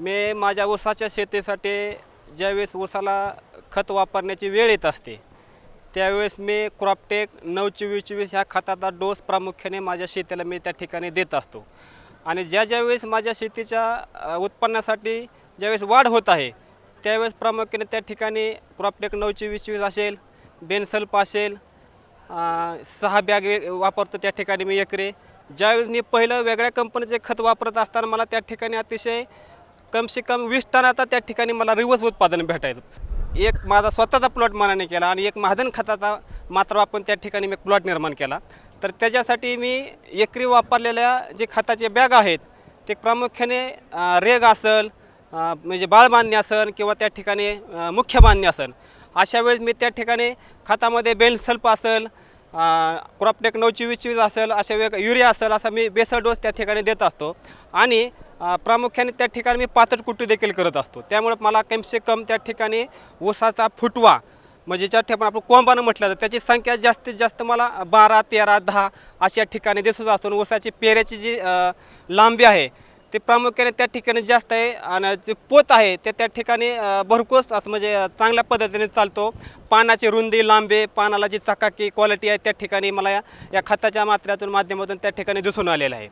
मी माझ्या ऊसाच्या शेतीसाठी ज्यावेळेस ऊसाला खत वापरण्याची वेळ येत असते त्यावेळेस मी क्रॉपटेक नऊ चोवीस चोवीस ह्या खताचा डोस प्रामुख्याने माझ्या शेतीला मी त्या ठिकाणी देत असतो. आणि ज्या ज्यावेळेस माझ्या शेतीच्या उत्पन्नासाठी ज्यावेळेस वाढ होत आहे त्यावेळेस प्रामुख्याने त्या ठिकाणी क्रॉपटेक नऊ चोवीस चोवीस असेल बेनसल्प असेल सहा बॅग वापरतो त्या ठिकाणी मी एकरे. ज्यावेळेस मी पहिलं वेगळ्या कंपनीचे खत वापरत असताना मला त्या ठिकाणी अतिशय कमसे कम वीस टनाचा त्या ठिकाणी मला रिवर्स उत्पादन भेटायचं. एक माझा स्वतःचा प्लॉट मनाने केला आणि एक महाजन खताचा मात्र वापरून त्या ठिकाणी मी प्लॉट निर्माण केला. तर त्याच्यासाठी मी एकरी वापरलेल्या जे खताचे बॅग आहेत ते प्रामुख्याने रेग असेल म्हणजे बाळ बांधणे असेल किंवा त्या ठिकाणी मुख्य बांधणी असेल. अशा वेळेस मी त्या ठिकाणी खतामध्ये बेल सल्प असेल क्रॉपटेक नऊ चोवीस चोवीस असेल अशा वेग युरिया असेल असा मी बेसल डोस त्या ठिकाणी देत असतो. आणि प्रामुख्याने त्या ठिकाणी मी पातळ कुट्टी देखील करत असतो. त्यामुळे मला कमसे कम त्या ठिकाणी ऊसाचा फुटवा म्हणजे ज्या ठिकाणी आपण कोंबानं म्हटलं तर त्याची संख्या जास्तीत जास्त मला बारा तेरा दहा अशा ठिकाणी दिसत असतो. आणि ऊसाची पेऱ्याची जी लांबी आहे ते प्रामुख्याने त्या ठिकाणी जास्त आहे आणि जे पोत आहे ते त्या ठिकाणी भरकोस असं म्हणजे चांगल्या पद्धतीने चालतो. पानाची रुंदी लांबे पानाला जी चकाकी क्वालिटी आहे त्या ठिकाणी मला या या खताच्या मात्र्यातून माध्यमातून त्या ठिकाणी दिसून आलेलं आहे.